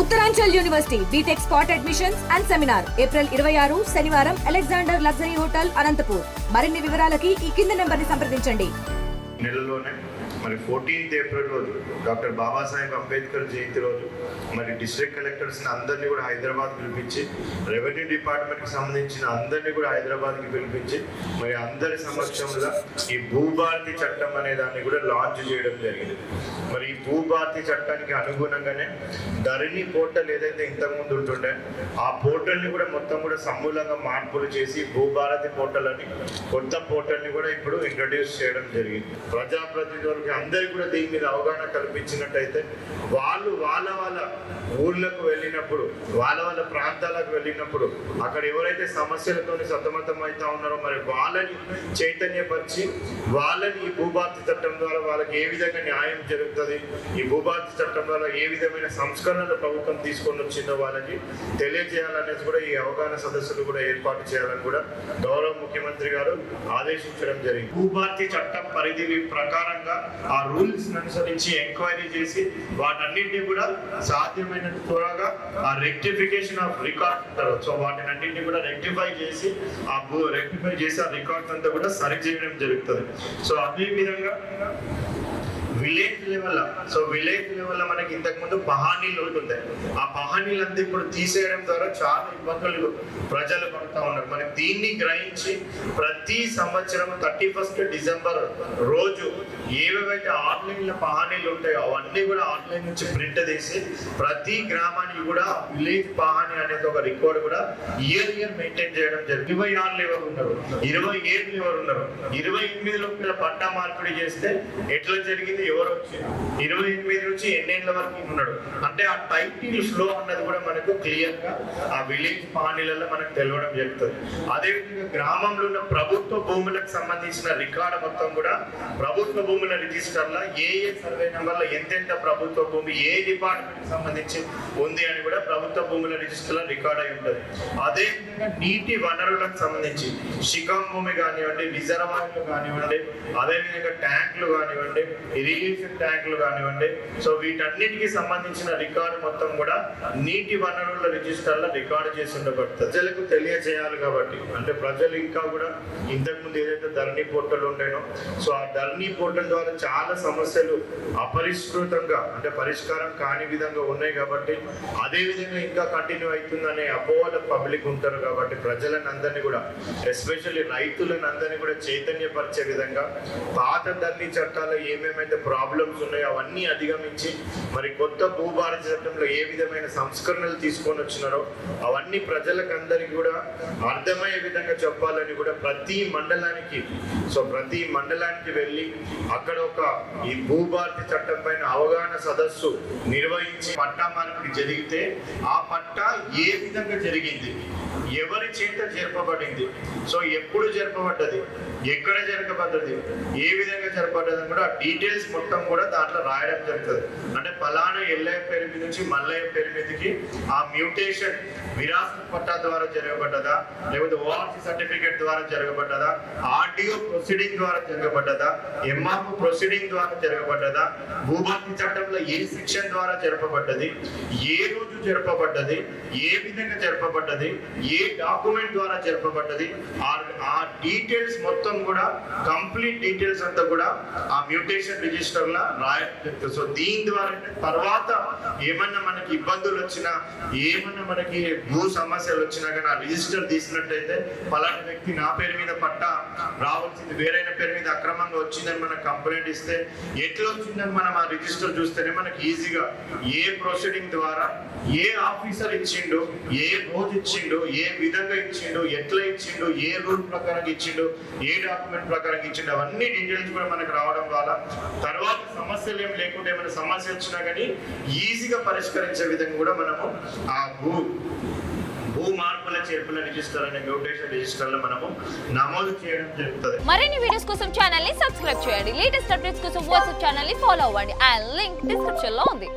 Uttaranchal university B Tech spot admissions and seminar April ఇరవై ఆరు శనివారం అలెగ్జాండర్ లగ్జరీ హోటల్ అనంతపూర్. మరిన్ని వివరాలకి ఈ కింది నెంబర్ని సంప్రదించండి. నెలలోనే మరి ఫోర్టీన్త్ ఏప్రిల్ రోజు డాక్టర్ బాబాసాహెబ్ అంబేద్కర్ జయంతి రోజు మరి డిస్ట్రిక్ట్ కలెక్టర్స్ని అందరినీ కూడా హైదరాబాద్ పిలిపించి రెవెన్యూ డిపార్ట్మెంట్కి సంబంధించిన అందరినీ కూడా హైదరాబాద్కి పిలిపించి మరి అందరి సమక్షంలో ఈ భూభారతి చట్టం అనే దాన్ని కూడా లాంచ్ చేయడం జరిగింది. మరి ఈ భూభారతి చట్టానికి అనుగుణంగానే ధరణి పోర్టల్ ఏదైతే ఇంతకుముందు ఉంటుండే ఆ పోర్టల్ని కూడా మొత్తం కూడా సమూలంగా మార్పులు చేసి భూభారతి పోర్టల్ అని కొత్త పోర్టల్ని కూడా ఇప్పుడు ఇంట్రడ్యూస్ చేయడం జరిగింది. ప్రజాప్రతినిధులకి అందరికీ కూడా దీని మీద అవగాహన కల్పించినట్టయితే వాళ్ళు వాళ్ళ వాళ్ళ ఊర్లకు వెళ్ళినప్పుడు వాళ్ళ వాళ్ళ ప్రాంతాలకు వెళ్ళినప్పుడు అక్కడ ఎవరైతే సమస్యలతో సతమతం అవుతా ఉన్నారో మరి వాళ్ళని చైతన్యపరిచి వాళ్ళని ఈ భూభారతి చట్టం ద్వారా వాళ్ళకి ఏ విధంగా న్యాయం జరుగుతుంది ఈ భూభారతి చట్టం ద్వారా ఏ విధమైన సంస్కరణలు ప్రభుత్వం తీసుకొని వచ్చిందో వాళ్ళకి తెలియజేయాలనేది కూడా ఈ అవగాహన సదస్సులు కూడా ఏర్పాటు చేయాలని కూడా గౌరవ ముఖ్యమంత్రి గారు ఆదేశించడం జరిగింది. భూభారతి చట్టం పరిధి ప్రకారం ప్రకారంగా ఆ రూల్స్ అనుసరించి ఎంక్వైరీ చేసి వాటన్నింటినీ కూడా సాధ్యమైన త్వరగా ఆ రెక్టిఫికేషన్ ఆఫ్ రికార్డ్ అంటారు సో వాటిని అన్నింటినీ కూడా రెక్టిఫై చేసి ఆ రెక్టిఫై చేసి ఆ రికార్డ్స్ అంతా కూడా సరి చేయడం జరుగుతుంది. సో అదే విధంగా village level so village level మనకి ఇంతకు ముందు పహానీలు ఉంటుంటాయి ఆ పహానీలు అంతా ఇప్పుడు తీసేయడం ద్వారా చాలా ఇబ్బందులు ప్రజలు పడుతూ ఉన్నారు. మరి దీన్ని గ్రహించి ప్రతి సంవత్సరం థర్టీ ఫస్ట్ డిసెంబర్ రోజు ఏవేవైతే ఆన్లైన్లో పహానీలు ఉంటాయో అవన్నీ కూడా ఆన్లైన్ నుంచి ప్రింట్ తీసి ప్రతి గ్రామానికి కూడా విలేజ్ పహానీ అనేది ఒక రికార్డ్ కూడా ఇయర్ ఇయర్ మెయింటైన్ చేయడం జరిగింది. ఇరవై ఆరు ఎవరు ఉన్నారు. ఇరవై ఏడు ఎవరు ఉన్నారు. ఇరవై ఎనిమిది లోపల పట్టా మార్పిడి చేస్తే ఎట్లా జరిగింది? ఎవరు? వచ్చారు ఇరవై ఎనిమిది నుంచి ఎన్నేళ్ళ వరకు ఉన్నాడు. అంటే ఆ టైటిల్స్లో అన్నది కూడా మనకు క్లియర్గా ఆ విలేజ్ పానీలలో మనకు తెలవడం జరుగుతుంది. అదేవిధంగా గ్రామంలో ఉన్న ప్రభుత్వ భూములకు సంబంధించిన రికార్డు మొత్తం కూడా ప్రభుత్వ భూముల రిజిస్టర్లో ఏ ఏ సర్వే నెంబర్లో ఎంతెంత ప్రభుత్వ భూమి ఏ డిపార్ట్మెంట్ సంబంధించి ఉంది అని కూడా ప్రభుత్వ భూముల రిజిస్టర్లో రికార్డ్ అయి ఉంటుంది. అదేవిధంగా నీటి వనరులకు సంబంధించి శిఖం భూమి కానివ్వండి రిజర్వాయర్లు కానివ్వండి అదేవిధంగా ట్యాంకులు కానివ్వండి ఇది ఇరిగేషన్ ట్యాంకులు కానివ్వండి. సో వీటన్నిటికి సంబంధించిన రికార్డు మొత్తం కూడా నీటి వనరుల రిజిస్టర్లో రికార్డు చేసి ఉండబడుతుంది. ప్రజలకు తెలియజేయాలి కాబట్టి. అంటే ప్రజలు ఇంకా కూడా ఇంతకుముందు ఏదైతే ధరణి పోర్టల్ ఉండేనో సో ఆ ధరణి పోర్టల్ ద్వారా చాలా సమస్యలు అపరిష్కృతంగా అంటే పరిష్కారం కాని విధంగా ఉన్నాయి కాబట్టి అదే విధంగా ఇంకా కంటిన్యూ అవుతుందనే అపోహల పబ్లిక్ ఉంటారు కాబట్టి ప్రజలను అందరినీ కూడా ఎస్పెషల్లీ రైతులను అందరినీ కూడా చైతన్యపరిచే విధంగా పాత ధరణి చట్టాలు ఏమేమైతే ప్రాబ్లమ్స్ ఉన్నాయో అవన్నీ అధిగమించి మరి కొత్త భూభారత చట్టంలో ఏ విధమైన సంస్కరణలు తీసుకొని వచ్చినారో అవన్నీ ప్రజలకందరికీ కూడా అర్థమయ్యే విధంగా చెప్పాలని కూడా ప్రతి మండలానికి సో ప్రతి మండలానికి వెళ్ళి అక్కడ ఒక ఈ భూభారతి చట్టం పైన అవగాహన సదస్సు నిర్వహించి పట్టా మార్పిడి జరిగితే ఆ పట్టా ఏ విధంగా జరిగింది? ఎవరి చేత జరపబడింది? సో ఎప్పుడు జరపబడ్డది? ఎక్కడ జరగబడ్డది? ఏ విధంగా జరపబడ్డది కూడా డీటెయిల్స్ మొత్తం కూడా దాంట్లో రాయడం జరుగుతుంది. అంటే ఫలానా ఎల్లయ్య పేరు నుంచి మల్లయ్య పెరిమిదికి ఆ మ్యూటేషన్ విరాసత్ పట్టా ద్వారా జరగబడ్డదా? లేకపోతే ఓఆర్సీ సర్టిఫికేట్ ద్వారా జరగబడ్డదా? ఆర్టీఓ ప్రొసీడింగ్ ద్వారా జరగబడ్డదా? ఎంఆర్ఓ ప్రొసీడింగ్ ద్వారా జరగబడ్డదా? భూభారతి చట్టంలో ఏ సెక్షన్ ద్వారా జరపబడ్డది? ఏ రోజు జరపబడ్డది? ఏ విధంగా జరపబడ్డది? ఏ డాక్యుమెంట్ ద్వారా జరపబడ్డది? ఆ- ఆ డీటెయిల్స్ మొత్తం కూడా కంప్లీట్ డీటెయిల్స్ అంతా కూడా ఆ మ్యూటేషన్ రిజిస్టర్ లా రాయ సో దీని ద్వారా తర్వాత ఏమన్నా మనకి ఇబ్బందులు వచ్చినా ఏమన్నా మనకి భూ సమస్యలు వచ్చినా కానీ ఆ రిజిస్టర్ తీసినట్టయితే పలానా వ్యక్తి నా పేరు మీద పట్టా రావాల్సింది వేరైన పేరు మీద అక్రమంగా వచ్చిందని మనం కంప్లైంట్ ఇస్తే ఎట్లా వచ్చిందని మనం ఆ రిజిస్టర్ చూస్తేనే మనకి ఈజీగా ఏ ప్రొసీడింగ్ ద్వారా ఏ ఆఫీసర్ ఇచ్చిండు ఏ రోజు ఇచ్చిండు ఏ విధంగా ఇచ్చిండు ఎట్లా ఇచ్చిండు ఏ రూల్ ప్రకారం ఇచ్చిండు ఏ డాక్యుమెంట్ ప్రకారం ఇచ్చిండు అవన్నీ డీటెయిల్స్ కూడా మనకు రావడం వల్ల తర్వాత సమస్యలు ఏం లేకుండా ఏమైనా సమస్య వచ్చినా కానీ ఈజీగా పరిష్కరించే విధంగా కూడా మనము ఆ భూ భూ మార్పుల చేర్పుల రిజిస్టర్ అనే మ్యూటేషన్ రిజిస్టర్లో మనము నమోదు చేయడం జరుగుతుంది. మరిన్ని వీడియోస్ కోసం ఛానల్ని సబ్స్క్రైబ్ చేయండి. లేటెస్ట్ అప్డేట్స్ కోసం వాట్సాప్ ఛానల్ని ఫాలో అవ్వండి. ఆ లింక్ డిస్క్రిప్షన్లో ఉంది.